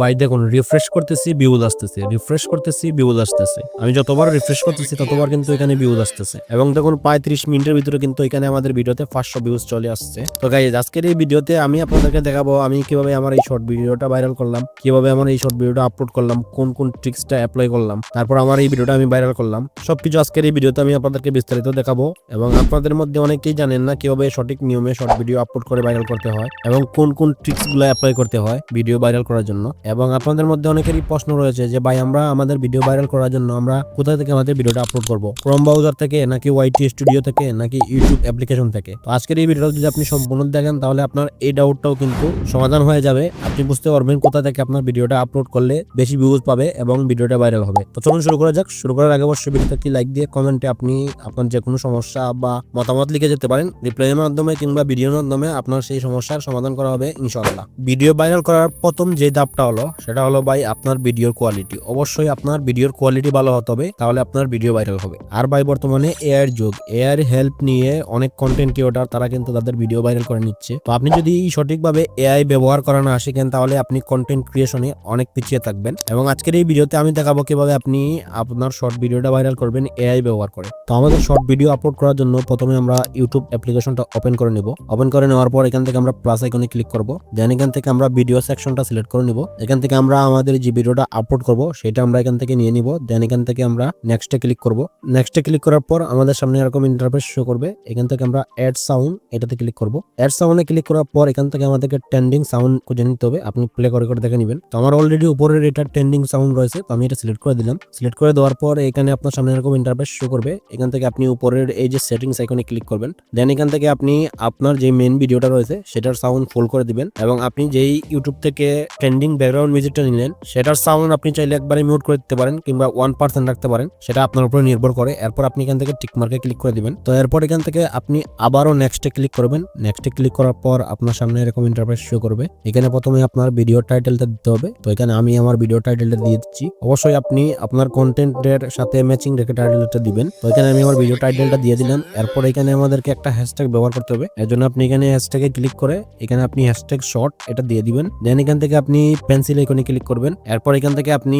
By দেখুন refresh করতেছি বিউজ আসতেছে। রিফ্রেশ করতেছি বিউজ আসতেছে। আমি যতবার রিফ্রেশ করতেছি, ততবার কিন্তু এখানে বিউজ আসতেছে। এবং দেখুন প্রায় ত্রিশ মিনিটের ভিতরে কিন্তু এখানে আমাদের ভিডিওতে পাঁচশো ভিউজ চলে আসছে। তো গাইজ আজকের এই ভিডিওতে আমি আপনাদেরকে দেখাবো, আমি কীভাবে আমার এই শর্ট ভিডিওটা ভাইরাল করলাম, কীভাবে আমার এই শর্ট ভিডিওটা আপলোড করলাম, কোন কোন ট্রিক্সটা অ্যাপ্লাই করলাম, তারপর আমার এই ভিডিওটা আমি ভাইরাল করলাম। সবকিছু আজকের এই ভিডিওতে আমি আপনাদেরকে বিস্তারিত দেখাবো। এবং আপনাদের মধ্যে অনেকেই জানেন না কীভাবে সঠিক নিয়মে শর্ট ভিডিও আপলোড করে ভাইরাল করতে হয়, এবং কোন কোন ট্রিক্সগুলো অ্যাপ্লাই করতে হয় ভিডিও ভাইরাল করার জন্য। এবং আপনাদের মধ্যে অনেকেরই প্রশ্ন রয়েছে যে, ভাই, আমরা আমাদের ভিডিও ভাইরাল করার জন্য আমরা কোথা থেকে আমাদের ভিডিওটা আপলোড করব? ক্রোম ব্রাউজার থেকে নাকি ওয়াইটি স্টুডিও থেকে নাকি ইউটিউব অ্যাপ্লিকেশন থেকে? তো আজকের এই ভিডিওটা যদি আপনি সম্পূর্ণ দেখেন, তাহলে আপনার এই ডাউটটাও কিন্তু সমাধান হয়ে যাবে। আপনি বুঝতে পারবেন কোথা থেকে আপনার ভিডিওটা আপলোড করলে বেশি ভিউজ পাবে এবং ভিডিওটা ভাইরাল হবে। তো চলুন শুরু করা যাক। শুরু করার আগে অবশ্যই ভিডিওতে একটি লাইক দিয়ে কমেন্টে আপনি আপনার যে কোনো সমস্যা বা মতামত লিখে যেতে পারেন। রিপ্লাইয়ের মাধ্যমে কিংবা ভিডিওর মাধ্যমে আপনার সেই সমস্যার সমাধান করা হবে, ইনশাআল্লাহ। ভিডিও ভাইরাল করার প্রথম যে ধাপটা হলো, সেটা হলো ভাই আপনার ভিডিওর কোয়ালিটি অবশ্যই আপনার ভিডিওর কোয়ালিটি ভালো হতে হবে, তাহলে আপনার ভিডিও ভাইরাল হবে। আর ভাই, বর্তমানে এআইয়ের যুগ। এআইয়ের হেল্প নিয়ে অনেক কন্টেন্ট ক্রিয়েটর তারা কিন্তু তাদের ভিডিও ভাইরাল করে নিচ্ছে। তো আপনি যদি সঠিকভাবে এআই ব্যবহার করা না শিখেন, তাহলে আপনি কন্টেন্ট ক্রিয়েশনে অনেক পিছিয়ে থাকবেন। এবং আজকের এই ভিডিওতে আমি দেখাবো কীভাবে আপনি আপনার শর্ট ভিডিওটা ভাইরাল করবেন এআই ব্যবহার করে। তো আমাদের শর্ট ভিডিও আপলোড করার জন্য প্রথমে আমরা ইউটিউব অ্যাপ্লিকেশনটা ওপেন করে নিব। ওপেন করে নেওয়ার পর এখান থেকে আমরা প্লাস আইকনে ক্লিক করব। দেন এখান থেকে আমরা ভিডিও সেকশনটা সিলেক্ট করে নিব। এখান থেকে আমরা আমাদের যে ভিডিওটা আপলোড করব, সেটা আমরা এখান থেকে নিয়ে নিব। দেন এখান থেকে আমরা নেক্সটে ক্লিক করব। নেক্সটে ক্লিক করার পর আমাদের সামনে এরকম ইন্টারফেস শো করবে। এখান থেকে আমরা অ্যাড সাউন্ড এটাতে ক্লিক করব। অ্যাড সাউন্ডে ক্লিক করার পর এখান থেকে আমাদেরকে ট্রেন্ডিং সাউন্ড খুঁজে নিতে হবে। আপনি প্লে করে করে দেখে নেবেন। তো আমার অলরেডি উপরের এটা ট্রেন্ডিং সাউন্ড রয়েছে, তো আমি এটা সিলেক্ট করে দিলাম। সিলেক্ট করে দেওয়ার পর এখানে আপনার সামনে এরকম ইন্টারফেস শো করবে। এখান থেকে আপনি উপরের এই যে সেটিংস আইকনে ক্লিক করবেন। দেন এখান থেকে আপনি আপনার যে মেন ভিডিওটা রয়েছে, সেটার সাউন্ড ফুল করে দিবেন। এবং আপনি যেই ইউটিউব থেকে ট্রেন্ডিং ব্যাকগ্রাউন্ড মিউজিকটা নিলেন, সেটার সাউন্ড আপনি চাইলে একবারে মিউট করে দিতে পারেন কিংবা ওয়ান পার্সেন্ট রাখতে পারেন, সেটা আপনার উপরে নির্ভর করে। এরপর আপনি এখান থেকে টিক মার্কে ক্লিক করে দিবেন। তো এরপর এখান থেকে আপনি আবারও নেক্সটে ক্লিক করবেন। নেক্সটে ক্লিক করার পর আপনার সামনে এরকম ইন্টারফেস শো করবে। এখানে প্রথমে আপনার ভিডিও টাইটেলটা দিতে হবে। তো এখানে আমি আমার ভিডিও টাইটেলটা দিয়ে দিচ্ছি। অবশ্যই আপনি আপনার কন্টেন্টের সাথে ম্যাচিং রেখে টাইটেলটা দিবেন। তো এখানে আমি আমার ভিডিও টাইটেলটা দিয়ে দিলাম। এরপর এখানে আমাদেরকে একটা হ্যাশট্যাগ ব্যবহার করতে হবে। এর জন্য আপনি এখানে হ্যাশট্যাগে ক্লিক করে এখানে আপনি হ্যাশট্যাগ শর্ট এটা দিয়ে দিবেন। দেন এখান থেকে আপনি পেন্সিল আইকনে ক্লিক করবেন। এরপর এখান থেকে আপনি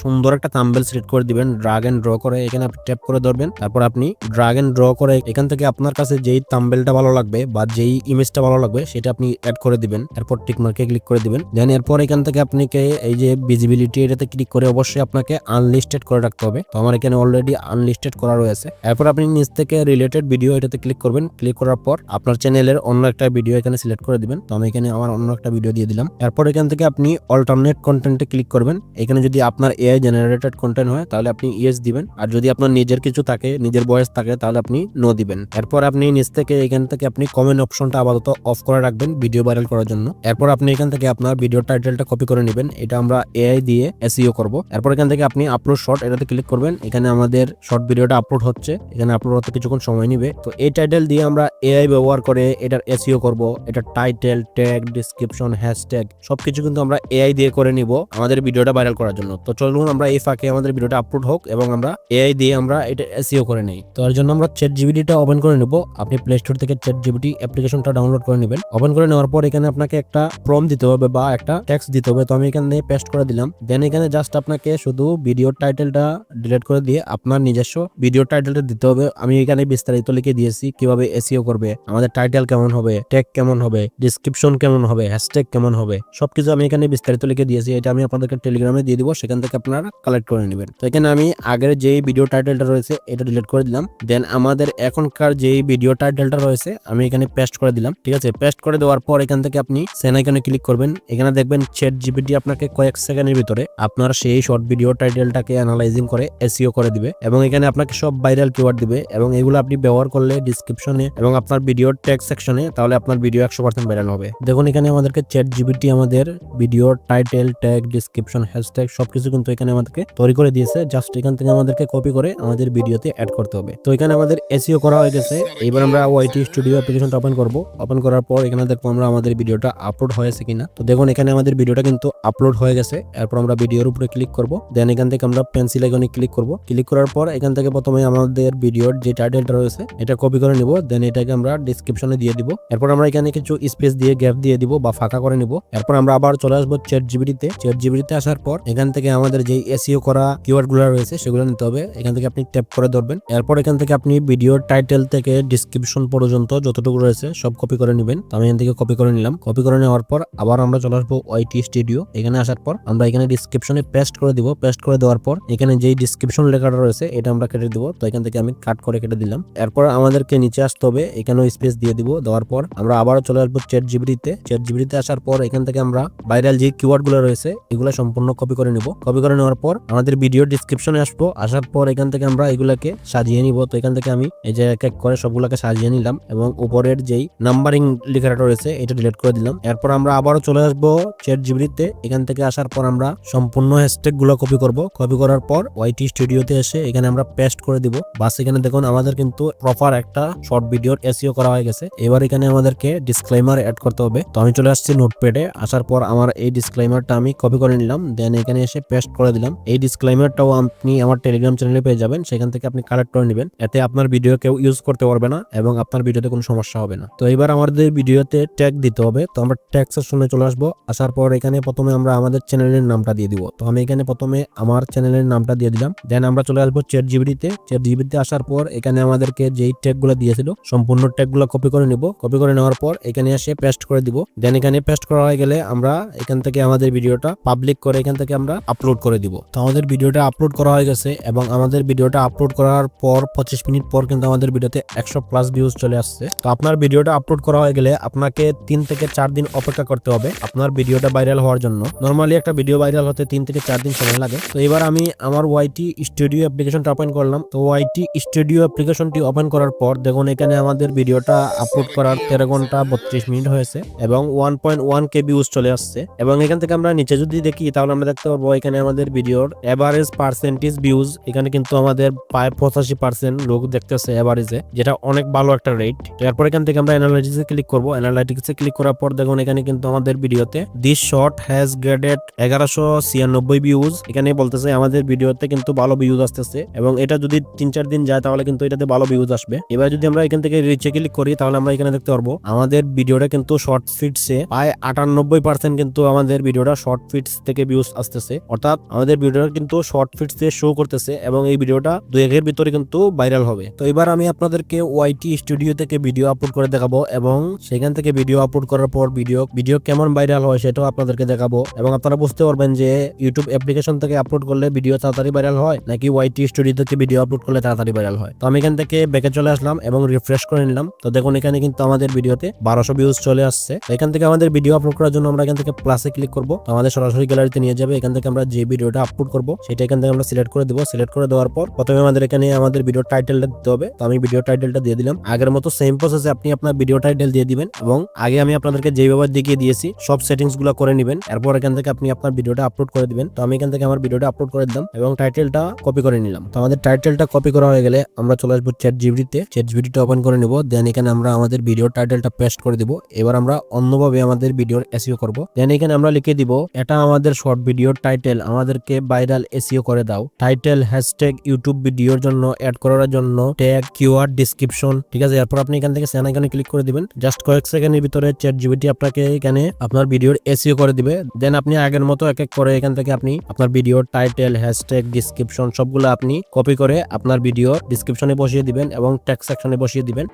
সুন্দর একটা থাম্বেল সিলেক্ট করে দিবেন ড্রাগ এন্ড ড্র করে এখানে আপনি ট্যাপ করে ধরবেন। তারপর আপনি ড্রাগ এন্ড ড্র করে এখান থেকে আপনার কাছে যেই থাম্বেলটা ভালো লাগবে বা যেই ইমেজটা ভালো লাগবে, সেটা আপনি অ্যাড করে দিবেন। এরপর টিক মার্কে ক্লিক করে দিবেন। দেন এরপর এখান থেকে আপনাকে এই যে ভিজিবিলিটি এটাতে ক্লিক করে অবশ্যই আপনাকে আনলিস্টেড করে রাখতে হবে। তো আমার এখানে অলরেডি আনলিস্টেড করা রয়েছে। এরপর আপনি নিচ থেকে রিলেটেড ভিডিও এটাতে ক্লিক করবেন। ক্লিক করার পর আপনার চ্যানেলের অন্য একটা ভিডিও এখানে সিলেক্ট করে দিবেন। তো আমি এখানে আমার অন্য একটা ভিডিও দিয়ে দিলাম। এরপর এখান থেকে আপনি অল্টারনেট কন্টেন্টে ক্লিক করবেন। এখানে যদি আপনার এআই জেনারেটেড কন্টেন্ট হয়, তাহলে আপনি ইয়েস দিবেন। আর যদি আপনার নিজের কিছু থাকে, নিজের বয়স থাকে, তাহলে আপনি নো দিবেন। এরপর আপনি নিচ থেকে এখান থেকে আপনি কমেন্ট অপশনটা আপাতত অফ করে রাখবেন ভিডিও ভাইরাল করার জন্য। এরপর আপনি এখান থেকে আপনার ভিডিও টাইটেলটা কপি করে নেবেন। এটা আমরা এআই দিয়ে এসইও করব। এরপর এখান থেকে আপনি আপলোড শর্ট এটাতে ক্লিক করবেন। এখানে আমাদের শর্ট ভিডিওটা আপলোড হচ্ছে। এখানে আপলোড হতে কিছুক্ষণ সময় নিবে। তো এই টাইটেল দিয়ে আমরা এআই ব্যবহার করে এটার এসইও করব। এটা টাইটেল ট্যাগ ডিসক্রিপশন হ্যাশট্যাগ সবকিছু কিন্তু আমরা এআই দিয়ে করে নিব আমাদের ভিডিওটা ভাইরাল করার জন্য। তো চলুন আমরা এই ফাঁকে আমাদের ভিডিওটা আপলোড হোক এবং আমরা এআই দিয়ে আমরা এটা এসইও করে নেই। তো এর জন্য আমরা চ্যাট জিবিটিটা ওপেন করে নেব। আপনি প্লে স্টোর থেকে চ্যাট জিবিটি অ্যাপ্লিকেশনটা ডাউনলোড করে নেবেন। ওপেন করে নেওয়ার পর এখানে আপনাকে একটা ফর্ম দিতে হবে বা একটা টেক্সট দিতে হবে। তো আমি এখানে পেস্ট করে দিলাম। দেন এখানে জাস্ট আপনাকে শুধু ভিডিওর টাইটেলটা ডিলিট করে দিয়ে আপনার নিজস্ব ভিডিও টাইটেলটা দিতে হবে। আমি এখানে বিস্তারিত লিখে দিয়েছি কীভাবে এসিও করবে, আমাদের টাইটেল কেমন হবে ট্যাগ কেমন হবে ডিসক্রিপশন কেমন হবে হ্যাশট্যাগ কেমন হবে, সবকিছু আমি এখানে বিস্তারিত লিখে দিয়েছি, এটা আমি আপনাদেরকে টেলিগ্রামে দিয়ে দিব, সেখান থেকে আপনারা কালেক্ট করে নেবেন। তো এখানে আমি আগের যেই ভিডিও টাইটেলটা রয়েছে, এটা ডিলিট করে দিলাম। দেন আমাদের এখনকার যেই ভিডিও টাইটেলটা রয়েছে, আমি এখানে পেস্ট করে দিলাম, ঠিক আছে? পেস্ট করে দেওয়ার পর এখান থেকে আপনি সেন ক্লিক করবেন। এখানে দেখবেন চ্যাট জিপিটি আপনাকে কয়েক সেকেন্ডের ভিতরে আপনার সেই শর্ট ভিডিও টাইটেলটাকে অ্যানালাইজিং করে এসিও করে দিবে এবং এখানে আপনাকে সব ভাইরাল কিওয়ার্ড দিবে এবং এগুলো আপনি ব্যবহার করলে ডিসক্রিপশনে এবং আপনার ভিডিওর ট্যাগ সেকশনে তাহলে আপনার ভিডিও একশো পার্সেন্ট ভাইরাল হবে। দেখুন এখানে আমাদেরকে চ্যাট জিপিটি আমাদের ভিডিওর টাইটেল ট্যাগ ডিসক্রিপশন হ্যাশট্যাগ সবকিছু কিন্তু এখানে আমাদেরকে তৈরি করে দিয়েছে। জাস্ট এখান থেকে আমাদেরকে কপি করে আমাদের ভিডিওতে অ্যাড করতে হবে। তো এখানে আমাদের এসইও করা হয়ে গেছে। এবার আমরা ওয়াইটি স্টুডিও অ্যাপ্লিকেশনটা ওপেন করব। ওপেন করার পর এখানে দেখব আমরা আমাদের ভিডিওটা আপলোড হয়েছে কিনা। তো দেখুন, এখানে আমাদের ভিডিওটা কিন্তু আপলোড হয়ে গেছে। এরপর আমরা ভিডিওর উপরে ক্লিক করব। দেন এখান থেকে আমরা পেন্সিল আইকনে ক্লিক করব। ক্লিক করার পর এখান থেকে প্রথমে আমাদের ভিডিওর যে টাইটেলটা রয়েছে, এটা কপি করে নিব। দেন এটাকে আমরা ডিসক্রিপশনে দিয়ে দিব। এরপর আমরা এখানে কিছু স্পেস দিয়ে গ্যাপ দিয়ে দিব বা ফাঁকা করে নিব। এরপর আমরা আবার চলে আসব চ্যাট জিবিটিতে চ্যাট জিবিটিতে আসার পর এখান থেকে আমাদের যে এসিও করা কিওয়ার্ডগুলো রয়েছে সেগুলো নিতে হবে। এখান থেকে আপনি ট্যাপ করে ধরবেন। এরপর এখান থেকে আপনি ভিডিওর টাইটেল থেকে ডিসক্রিপশন পর্যন্ত যতটুকু রয়েছে সব কপি করে নেবেন। আমি এখান থেকে কপি করে নিলাম। কপি করে নেওয়ার পর আবার আমরা চলে আসব ওয়াইটি স্টুডিও এখানে আসার পর আমরা এখানে ডিসক্রিপশনে পেস্ট করে দিব। পেস্ট করে দেওয়ার পর এখানে যেই ডিসক্রিপশন লেখাটা রয়েছে এটা আমরা কেটে দিব। তো এখান থেকে আমি কাট করে কেটে দিলাম। এরপর আমাদেরকে নিচে আসতে হবে। এখানেও স্পেস দিয়ে দিব। দেওয়ার পর আমরা আবারও চলে আসব চ্যাট জিবিটিতে চ্যাট জিবিটিতে আসার পর এখান থেকে আমরা ভাইরাল যে কিওয়ার্ডগুলো রয়েছে, এগুলো সম্পূর্ণ কপি করে নিব। কপি করে নেওয়ার পর আমাদের ভিডিও ডিসক্রিপশনে আসব। আসার পর এখান থেকে আমরা এগুলাকে সাজিয়ে নিব। তো এখান থেকে আমি এই যে এক এক করে সবগুলোকে সাজিয়ে নিলাম এবং উপরের যেই নাম্বারিং লেখাটা রয়েছে, এটা ডিলিট করে দিলাম। এরপর আমরা আবারও চলে আসব চ্যাট জিবিটিতে এখান থেকে আসার পর আমরা সম্পূর্ণ হ্যাশট্যাগগুলো কপি করব। কপি করার পর ওয়াইটি স্টুডিওতে এসে এখানে আমরা পেস্ট করে দিব। বাস এখানে দেখুন, আমাদের কিন্তু প্রপার একটা শর্ট ভিডিওর এসিও করা হয়ে গেছে। এবার এখানে আমাদেরকে ডিসক্লেমার অ্যাড করতে হবে। তো আমি চলে আসছি নোটপ্যাডে আসার পর আমার এই ডিসক্লেমারটা আমি কপি করে নিলাম দেন এখানে এসে পেস্ট করে দিলাম। এই ডিসক্লেমারটাও আপনি আমার টেলিগ্রাম চ্যানেলে পেয়ে যাবেন, সেখান থেকে আপনি কালেক্ট করে নেবেন। এতে আপনার ভিডিও কেউ ইউজ করতে পারবে না এবং আপনার ভিডিওতে কোনো সমস্যা হবে না। তো এবার আমাদের ভিডিওতে ট্যাগ দিতে হবে। তো আমরা ট্যাগ সেকশনে চলে আসব। আসার পর এখানে প্রথমে আমরা আমাদের চ্যানেলের নামটা দিয়ে দিব। তো আমি এখানে প্রথমে আমার চ্যানেলের নামটা দিয়ে দিলাম। দেন আমরা চলে আসব চ্যাট জিবিটিতে চ্যাট জিবিটিতে আসার পর এখানে আমাদেরকে যেই ট্যাগগুলো দিয়েছিল, সম্পূর্ণ ট্যাগগুলো কপি করে নিব। কপি করে নেওয়ার পর এখানে এসে পেস্ট করে দিব। দেন এখানে পেস্ট করা হয়ে গেলে আমরা এখান থেকে আমাদের ভিডিওটা পাবলিক করে এখান থেকে আমরা আপলোড করে দিব। তো আমাদের ভিডিওটা আপলোড করা হয়ে গেছে এবং আমাদের ভিডিওটা আপলোড করার পর পঁচিশ মিনিট পর কিন্তু আমাদের ভিডিওতে একশো প্লাস ভিউজ চলে আসছে। তো আপনার ভিডিওটা আপলোড করা হয়ে গেলে আপনাকে তিন থেকে চার দিন অপেক্ষা করতে হবে আপনার ভিডিওটা ভাইরাল হওয়ার জন্য। নর্মালি একটা ভিডিও ভাইরাল হতে তিন থেকে চার দিন সময় লাগে। তো এবার আমি আমার ওয়াইটি স্টুডিও অ্যাপ্লিকেশনটা ওপেন করলাম। তো ওয়াইটি স্টুডিও অ্যাপ্লিকেশনটি ওপেন করার পর দেখুন এখানে আমাদের ভিডিওটা আপলোড করার তেরো ঘণ্টা বত্রিশ মিনিট হয়েছে এবং one point one K views চলে আসছে। এবং এখান থেকে আমরা নিচে যদি দেখি, তাহলে আমরা দেখতে পারব এখানে আমাদের ভিডিওর এভারেজ পার্সেন্টেজ ভিউজ এখানে কিন্তু আমাদের প্রায় পঁচাশি পার্সেন্ট লোক দেখতেছে এভারেজে যেটা অনেক ভালো একটা রেট এরপর এখান থেকে আমরা অ্যানালাইটিক্সে ক্লিক করব। অ্যানালাইটিক্সে ক্লিক করার পর দেখুন, এখানে কিন্তু আমাদের ভিডিওতে দিস শর্ট হ্যাজ গ্রেডেড এগারোশো ছিয়ানব্বই ভিউজ এখানে বলতেছে, আমাদের ভিডিওতে কিন্তু ভালো ভিউজ আসতেছে। এবং এটা যদি তিন চার দিন যায়, তাহলে কিন্তু এটাতে ভালো ভিউজ আসবে। এবার যদি আমরা এখান থেকে রিচে ক্লিক করি, তাহলে আমরা এখানে দেখতে পারব, আমাদের ভিডিওটা কিন্তু শর্ট ফিটসে প্রায় আটানব্বই পার্সেন্ট কিন্তু আমাদের ভিডিওটা শর্ট ফিটস থেকে ভিউজ আসতেছে। অর্থাৎ আমাদের ভিডিওটা কিন্তু শর্ট ফিটস দিয়ে শো করতেছে এবং এই ভিডিওটা দুই একের ভিতরে কিন্তু ভাইরাল হবে। তো এবার আমি আপনাদেরকে ওয়াইটি স্টুডিও থেকে ভিডিও আপলোড করে দেখাবো এবং সেখান থেকে ভিডিও আপলোড করার পর ভিডিও ভিডিও কেমন ভাইরাল হয় সেটাও আপনাদেরকে দেখাবো এবং আপনারা বুঝতে পারবেন যে ইউটিউব অ্যাপ্লিকেশন থেকে আপলোড করলে ভিডিও তাড়াতাড়ি ভাইরাল হয় নাকি ওয়াইটি স্টুডিও থেকে ভিডিও আপলোড করলে তাড়াতাড়ি ভাইরাল হয়। তো আমি এখান থেকে ব্যাকে চলে আসলাম এবং রিফ্রেশ করে নিলাম। তো দেখুন এখানে কিন্তু আমাদের ভিডিওতে বারোশো ভিউজ চলে আসছে। এখান থেকে আমাদের ভিডিও আপলোড করার জন্য আমরা এখান থেকে প্লাসে ক্লিক করব। তো আমাদের সরাসরি গ্যালারিতে নিয়ে যাবে, এখান থেকে আমরা যে ভিডিওটা আপলোড করব, সেটা এখান থেকে আমরা সিলেক্ট করে দেবো। সিলেক্ট করে দেওয়ার পর প্রথমে আমাদের এখানে আমাদের ভিডিও টাইটেলটা দিতে হবে। তো আমি ভিডিও টাইটেলটা দিয়ে দিলাম। আগের মতো সেম প্রসেসে আপনি আপনার ভিডিও টাইটেল দিয়ে দিবেন এবং আগে আমি আপনাদেরকে যেভাবে দেখিয়ে দিয়েছি, সব সেটিংসগুলো করে নেবেন। এরপর এখান থেকে আপনি আপনার ভিডিওটা আপলোড করে দিবেন। তো আমি এখান থেকে আমার ভিডিওটা আপলোড করে দিলাম এবং টাইটেলটা কপি করে নিলাম। তো আমাদের টাইটেলটা কপি করা হয়ে গেলে আমরা চলে আসব চ্যাট জিবিটিতে চ্যাট জিবিটিটা ওপেন করে নিব। দেন এখানে আমরা আমাদের ভিডিও টাইটেলটা পেস্ট করে দিব। এবার আমরা অন্যভাবে আমাদের ভিডিওর এসইও করব। দেন এখানে আমরা লিখে দিব, এটা আমাদের শর্ট ভিডিওর টাইটেল আমাদেরকে ভাইরাল এসিও করে দাও। টাইটেল হ্যাশট্যাগ ইউটিউব ভিডিওর জন্য অ্যাড করার জন্য ট্যাগ কিওয়ার্ড ডিসক্রিপশন ঠিক আছে? এরপর আপনি এখান থেকে সেন এখানে ক্লিক করে দিবেন। জাস্ট কয়েক সেকেন্ডের ভিতরে চ্যাট জিবিটি আপনাকে এখানে আপনার ভিডিওর এসইও করে দিবে। দেন আপনি আগের মতো এক এক করে এখান থেকে আপনি আপনার ভিডিওর টাইটেল হ্যাশট্যাগ ডিসক্রিপশন সবগুলো আপনি কপি করে আপনার ভিডিও ডিসক্রিপশনে বসিয়ে দিবেন এবং ট্যাগ সেকশনে বসিয়ে দিবেন।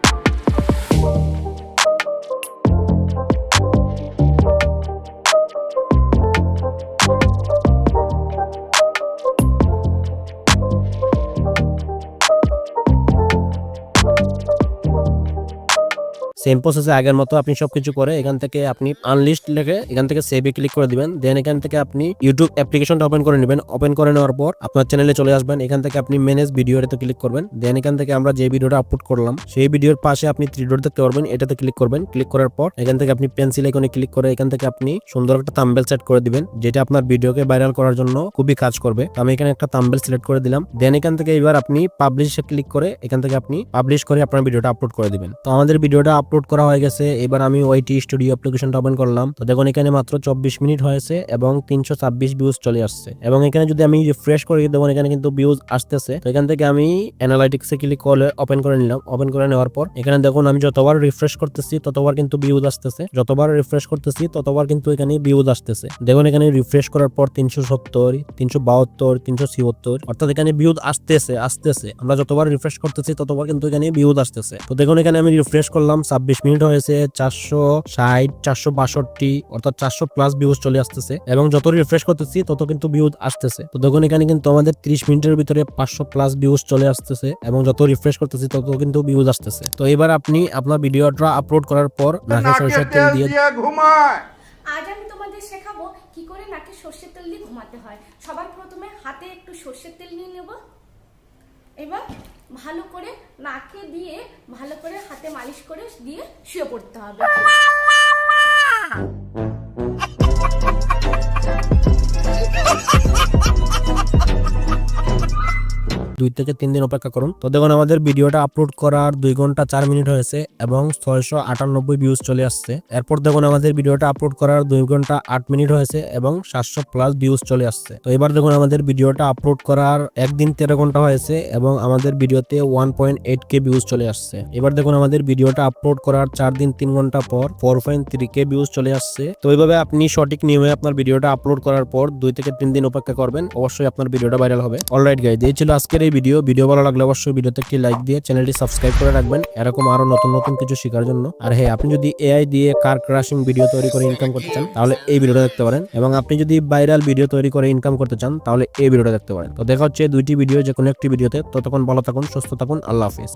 সেম প্রসেসে আগের মতো আপনি সবকিছু করে এখান থেকে আপনি আনলিস্ট লিখে এখান থেকে সেভে ক্লিক করে দিবেন। দেন এখান থেকে আপনি ইউটিউব অ্যাপ্লিকেশনটা ওপেন করে নেবেন। ওপেন করে নেওয়ার পর আপনার চ্যানেলে চলে আসবেন। এখান থেকে আপনি ম্যানেজ ভিডিওতে ক্লিক করবেন। দেন এখান থেকে আমরা যে ভিডিওটা আপলোড করলাম, সেই ভিডিওর পাশে আপনি থ্রি ডট দেখতে পারবেন। এটাতে ক্লিক করবেন। ক্লিক করার পর এখান থেকে আপনি পেন্সিল আইকনে ক্লিক করে এখান থেকে আপনি সুন্দর একটা থাম্বেল সেট করে দিবেন, যেটা আপনার ভিডিওকে ভাইরাল করার জন্য খুবই কাজ করবে। আমি এখানে একটা থাম্বেল সিলেক্ট করে দিলাম। দেন এখান থেকে এবার আপনি পাবলিশে ক্লিক করে এখান থেকে আপনি পাবলিশ করে আপনার ভিডিওটা আপলোড করে দিবেন। তো আমাদের ভিডিওটা আপলোড আপলোড করা হয়ে গেছে। এবার আমি ওইটি স্টুডিও অ্যাপ্লিকেশনটা ওপেন করলাম। তো দেখুন, এখানে মাত্র চব্বিশ মিনিট হয়েছে এবং তিনশো ছাব্বিশ ভিউজ চলে আসছে। এবং এখানে যদি আমি রিফ্রেশ করি, দেখুন, এখানে কিন্তু ভিউজ আসতেছে। তো এখান থেকে আমি অ্যানালাইটিক্সে ক্লিক করে ওপেন করে নিলাম। ওপেন করে নেওয়ার পর, এখানে দেখুন, আমি যতবার রিফ্রেশ করতেছি, ততবার কিন্তু ভিউজ আসতেছে। যতবার রিফ্রেশ করতেছি, ততবার কিন্তু এখানে ভিউজ আসতেছে। দেখুন, এখানে রিফ্রেশ করার পর তিনশো সত্তর, তিনশো বাহাত্তর, তিনশো ছিয়াত্তর, অর্থাৎ এখানে ভিউজ আসতেছে আসতেছে। আমরা যতবার রিফ্রেশ করতেছি, ততবার কিন্তু এখানে ভিউজ আসতেছে। তো দেখুন, এখানে আমি রিফ্রেশ করলাম ছাব্বিশ মিনিট হয়েছে চারশো ষাট চারশো বাষট্টি অর্থাৎ চারশো প্লাস ভিউজ চলে আসতেছে। এবং যত রিফ্রেশ করতেছি তত কিন্তু ভিউজ আসতেছে। তো দেখুন এখানে কিন্তু আমাদের তিরিশ মিনিটের ভিতরে পাঁচশো প্লাস ভিউজ চলে আসতেছে এবং যত রিফ্রেশ করতেছি তত কিন্তু ভিউজ আসতেছে। তো এবার আপনি আপনার ভিডিওটা আপলোড করার পর নাকে সরিষার তেল দিয়ে ঘুমায়। আজ আমি তোমাদের শেখাবো কি করে নাকে সর্ষের তেল দিয়ে ঘুমাতে হয়। সবার প্রথমে হাতে একটু সর্ষের তেল নিয়ে নেব। এবার ভালো করে নাকে দিয়ে ভালো করে হাতে মালিশ করে দিয়ে শুয়ে পড়তে হবে। দুই থেকে তিন দিন অপেক্ষা করুন। তো দেখুন, আমাদের ভিডিওটা আপলোড করার দুই ঘণ্টা চার মিনিট হয়েছে এবং ছয়শো আটানব্বই ভিউজ চলে আসছে। এরপর দেখুন, আমাদের ভিডিওটা আপলোড করার দুই ঘণ্টা আট মিনিট হয়েছে এবং সাতশো প্লাস ভিউজ চলে আসছে। তো এবার দেখুন, আমাদের ভিডিওটা আপলোড করার একদিন তেরো ঘণ্টা হয়েছে এবং আমাদের ভিডিওতে one point eight K views চলে আসছে। এবার দেখুন, আমাদের ভিডিওটা আপলোড করার চার দিন তিন ঘণ্টা পর four point three K views চলে আসছে। তো এইভাবে আপনি সঠিক নিয়মে আপনার ভিডিওটা আপলোড করার পর দুই থেকে তিন দিন অপেক্ষা করবেন। অবশ্যই আপনার ভিডিওটা ভাইরাল হবে। অলরাইট গাইজ এই ছিল আজকের এই ভিডিও। ভিডিও ভালো লাগলে অবশ্যই ভিডিওতে একটি লাইক দিয়ে চ্যানেলটি সাবস্ক্রাইব করে রাখবেন। এরকম আরও নতুন নতুন কিছু শেখার জন্য। আর হ্যাঁ আপনি যদি এআই দিয়ে কার ক্রাশিং ভিডিও তৈরি করে ইনকাম করতে চান, তাহলে এই ভিডিওটা দেখতে পারেন। এবং আপনি যদি ভাইরাল ভিডিও তৈরি করে ইনকাম করতে চান, তাহলে এই ভিডিওটা দেখতে পারেন। তো দেখা হচ্ছে দুইটি ভিডিও যে কোনো একটি ভিডিওতে ততক্ষণ ভালো থাকুন, সুস্থ থাকুন। আল্লাহ হাফিজ।